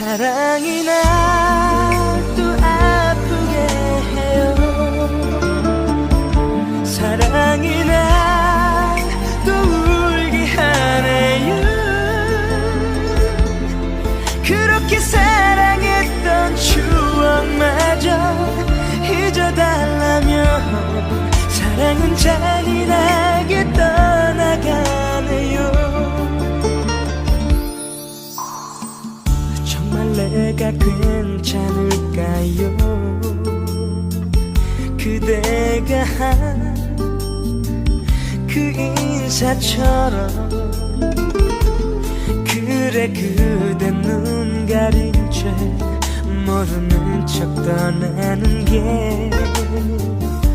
사랑이 날또 아프게 해요. 사랑이 날또 울게 하네요. 그렇게 사랑했던 추억 정말 내가 괜찮을까요? 그대가 한 그 인사처럼 그래 그대 눈 가린 채 모르는 척 떠나는 게